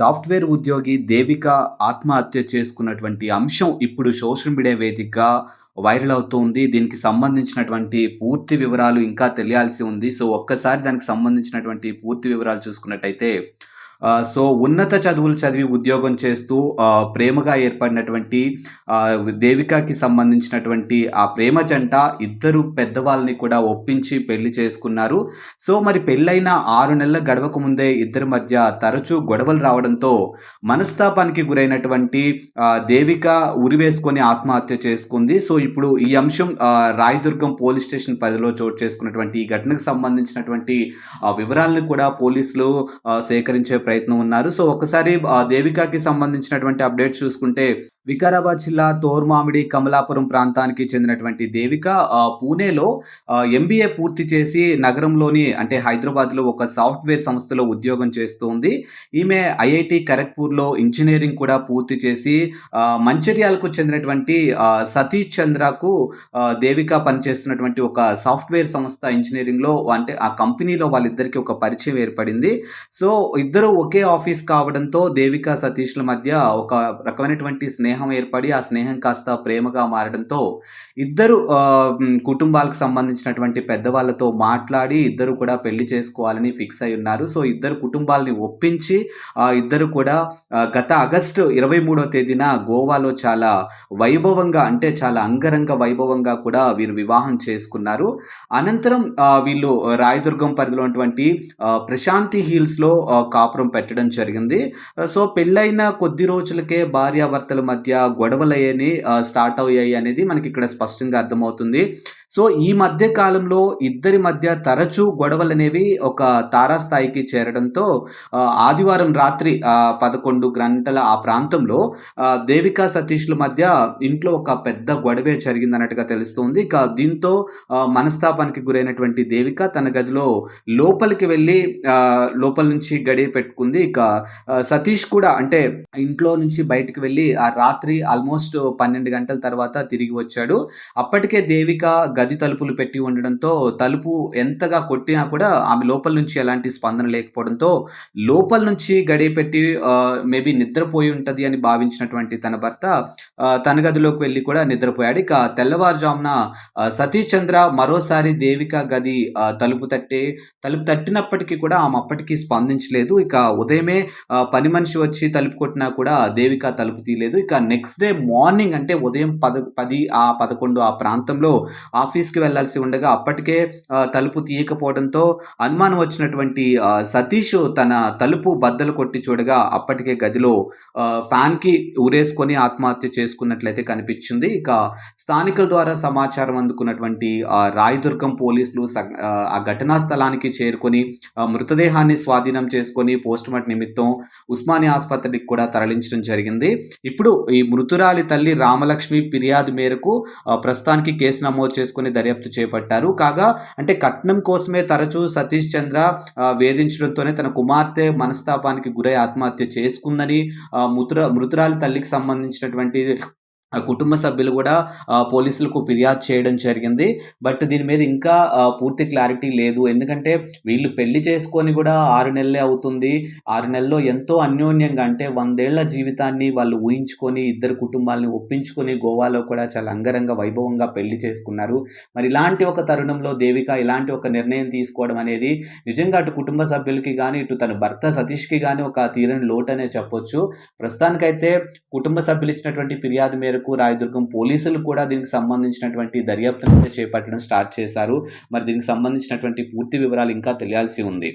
Software ఉద్యోగి దేవిక ఆత్మహత్య చేసుకున్నటువంటి అంశం ఇప్పుడు సోషల్ మీడియా వేదికగా వైరల్ అవుతుంది. దీనికి సంబంధించినటువంటి పూర్తి వివరాలు ఇంకా తెలియాల్సి ఉంది. సో ఒక్కసారి దానికి సంబంధించినటువంటి పూర్తి వివరాలు చూసుకున్నట్టయితే సో ఉన్నత చదువులు చదివి ఉద్యోగం చేస్తూ ప్రేమగా ఏర్పడినటువంటి దేవికకి సంబంధించినటువంటి ఆ ప్రేమ జంట ఇద్దరు పెద్దవాళ్ళని కూడా ఒప్పించి పెళ్ళి చేసుకున్నారు. సో మరి పెళ్ళైన ఆరు నెలల గడవక ముందే ఇద్దరి మధ్య తరచూ గొడవలు రావడంతో మనస్తాపానికి గురైనటువంటి దేవిక ఉరివేసుకొని ఆత్మహత్య చేసుకుంది. సో ఇప్పుడు ఈ అంశం రాయదుర్గం పోలీస్ స్టేషన్ పరిధిలో చోటు చేసుకున్నటువంటి ఈ ఘటనకు సంబంధించినటువంటి ఆ, వివరాలను కూడా పోలీసులు సేకరించే ప్రయత్నం ఉన్నారు. సో ఒకసారి ఆ, సంబంధించినటువంటి అప్డేట్ చూసుకుంటే వికారాబాద్ జిల్లా తోర్మామిడి కమలాపురం ప్రాంతానికి చెందినటువంటి దేవిక పూణేలో ఎంబీఏ పూర్తి చేసి నగరంలోని అంటే హైదరాబాద్లో ఒక సాఫ్ట్వేర్ సంస్థలో ఉద్యోగం చేస్తుంది ఈమె ఐఐటి ఖరగ్పూర్లో ఇంజనీరింగ్ కూడా పూర్తి చేసి మంచిర్యాలకు చెందినటువంటి సతీష్ చంద్రకు దేవిక పనిచేస్తున్నటువంటి ఒక సాఫ్ట్వేర్ సంస్థ ఇంజనీరింగ్లో అంటే ఆ కంపెనీలో వాళ్ళిద్దరికి ఒక పరిచయం ఏర్పడింది. సో ఇద్దరు ఒకే ఆఫీస్ కావడంతో దేవిక సతీష్ల మధ్య ఒక రకమైనటువంటి స్నేహం స్నేహం ఏర్పడి ఆ స్నేహం కాస్త ప్రేమగా మారడంతో ఇద్దరు కుటుంబాలకు సంబంధించినటువంటి పెద్దవాళ్ళతో మాట్లాడి ఇద్దరు కూడా పెళ్ళి చేసుకోవాలని ఫిక్స్ అయి ఉన్నారు. సో ఇద్దరు కుటుంబాలని ఒప్పించి ఆ ఇద్దరు కూడా గత ఆగస్టు ఇరవై మూడో తేదీన గోవాలో చాలా వైభవంగా అంటే చాలా అంగరంగ వైభవంగా కూడా వీరు వివాహం చేసుకున్నారు. అనంతరం వీళ్ళు రాయదుర్గం పరిధిలో ఉన్నటువంటి ప్రశాంతి హిల్స్లో కాపురం పెట్టడం జరిగింది. సో పెళ్ళైన కొద్ది రోజులకే భార్యాభర్తల మధ్య గొడవలయ్యని స్టార్ట్ అయ్యాయి అనేది మనకి ఇక్కడ స్పష్టంగా అర్థమవుతుంది. సో ఈ మధ్య కాలంలో ఇద్దరి మధ్య తరచూ గొడవలు అనేవి ఒక తారాస్థాయికి చేరడంతో ఆదివారం రాత్రి పదకొండు గంటల ఆ ప్రాంతంలో దేవికా సతీష్ల మధ్య ఇంట్లో ఒక పెద్ద గొడవే జరిగిందన్నట్టుగా తెలుస్తుంది. ఇక దీంతో మనస్తాపానికి గురైనటువంటి దేవిక తన గదిలో లోపలికి వెళ్ళి లోపల నుంచి గడియ పెట్టుకుంది. ఇక సతీష్ కూడా అంటే ఇంట్లో నుంచి బయటికి వెళ్ళి ఆ రాత్రి ఆల్మోస్ట్ పన్నెండు గంటల తర్వాత తిరిగి వచ్చాడు. అప్పటికే దేవిక గది తలుపులు పెట్టి ఉండడంతో తలుపు ఎంతగా కొట్టినా కూడా ఆమె లోపల నుంచి ఎలాంటి స్పందన లేకపోవడంతో లోపల నుంచి గడియ పెట్టి మేబీ నిద్రపోయి ఉంటుంది అని భావించినటువంటి తన భర్త తన గదిలోకి వెళ్ళి కూడా నిద్రపోయాడు. ఇక తెల్లవారుజామున సతీష్ చంద్ర మరోసారి దేవిక గది తలుపు తట్టి తలుపు తట్టినప్పటికీ కూడా ఆమె అప్పటికీ స్పందించలేదు. ఇక ఉదయమే పని మనిషి వచ్చి తలుపు కొట్టినా కూడా దేవిక తలుపు తీయలేదు. ఇక నెక్స్ట్ డే మార్నింగ్ అంటే ఉదయం పద పది ఆ పదకొండు ఆ ప్రాంతంలో ఆ ఆఫీస్కి వెళ్ళాల్సి ఉండగా అప్పటికే తలుపు తీయకపోవడంతో అనుమానం వచ్చినటువంటి సతీష్ తన తలుపు బద్దలు కొట్టి చూడగా అప్పటికే గదిలో ఫ్యాన్ ఫ్యాన్కి ఊరేసుకొని ఆత్మహత్య చేసుకున్నట్లయితే కనిపించింది. ఇక స్థానికుల ద్వారా సమాచారం అందుకున్నటువంటి రాయదుర్గం పోలీసులు ఆ, ఘటనా స్థలానికి చేరుకొని మృతదేహాన్ని స్వాధీనం చేసుకొని పోస్ట్ మార్టం నిమిత్తం ఉస్మానియా ఆసుపత్రికి కూడా తరలించడం జరిగింది. ఇప్పుడు ఈ మృతురాలి తల్లి రామలక్ష్మి ఫిర్యాదు మేరకు ప్రస్తుతానికి కేసు నమోదు చేసుకుని దర్యాప్తు చేపట్టారు. కాగా అంటే కట్నం కోసమే తరచూ సతీష్ చంద్ర వేధించడంతోనే తన కుమార్తె మనస్తాపానికి గురై ఆత్మహత్య చేసుకుందని ఆ, మృతుర మృతురాలి తల్లికి సంబంధించినటువంటి కుటుంబ సభ్యులు కూడా పోలీసులకు ఫిర్యాదు చేయడం జరిగింది. బట్ దీని మీద ఇంకా పూర్తి క్లారిటీ లేదు. ఎందుకంటే వీళ్ళు పెళ్ళి చేసుకొని కూడా ఆరు నెలలే అవుతుంది. ఆరు నెలల్లో ఎంతో అన్యోన్యంగా అంటే వందేళ్ళ జీవితాన్ని వాళ్ళు ఊహించుకొని ఇద్దరు కుటుంబాలని ఒప్పించుకొని గోవాలో కూడా చాలా అంగరంగ వైభవంగా పెళ్ళి చేసుకున్నారు. మరి ఇలాంటి ఒక తరుణంలో దేవిక ఇలాంటి ఒక నిర్ణయం తీసుకోవడం అనేది నిజంగా అటు కుటుంబ సభ్యులకి కానీ ఇటు తన భర్త సతీష్కి కానీ ఒక తీరని లోటు చెప్పొచ్చు. ప్రస్తుతానికైతే కుటుంబ సభ్యులు ఇచ్చినటువంటి ఫిర్యాదు మేరకు రాయదుర్గం పోలీసులు కూడా దీనికి సంబంధించినటువంటి దర్యాప్తును చేపట్టడం స్టార్ట్ చేశారు. మరి దీనికి సంబంధించినటువంటి పూర్తి వివరాలు ఇంకా తెలియాల్సి ఉంది.